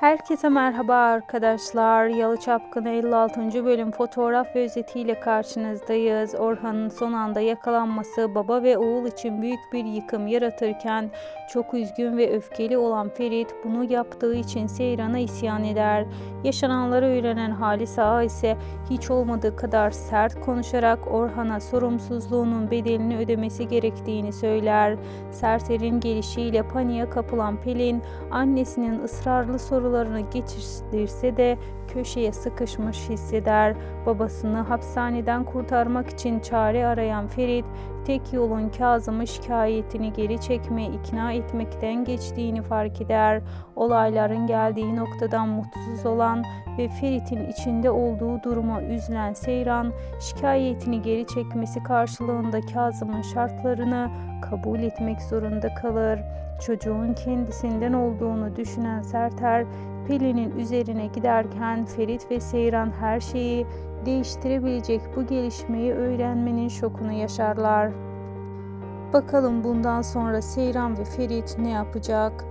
Herkese merhaba arkadaşlar. Yalı Çapkını 56. bölüm fotoğraf ve özetiyle karşınızdayız. Orhan'ın son anda yakalanması baba ve oğul için büyük bir yıkım yaratırken çok üzgün ve öfkeli olan Ferit bunu yaptığı için Seyran'a isyan eder. Yaşananları öğrenen Halis Ağa ise hiç olmadığı kadar sert konuşarak Orhan'a sorumsuzluğunun bedelini ödemesi gerektiğini söyler. Serser'in gelişiyle paniğe kapılan Pelin annesinin ısrarlı sorularını geçirse de köşeye sıkışmış hisseder. Babasını hapishaneden kurtarmak için çare arayan Ferit, tek yolun Kazım'ı şikayetini geri çekmeye ikna etmekten geçtiğini fark eder. Olayların geldiği noktadan mutsuz olan ve Ferit'in içinde olduğu duruma üzülen Seyran, şikayetini geri çekmesi karşılığında Kazım'ın şartlarını kabul etmek zorunda kalır. Çocuğun kendisinden olduğunu düşünen Serter, Pelin'in üzerine giderken Ferit ve Seyran her şeyi değiştirebilecek bu gelişmeyi öğrenmenin şokunu yaşarlar. Bakalım bundan sonra Seyran ve Ferit ne yapacak?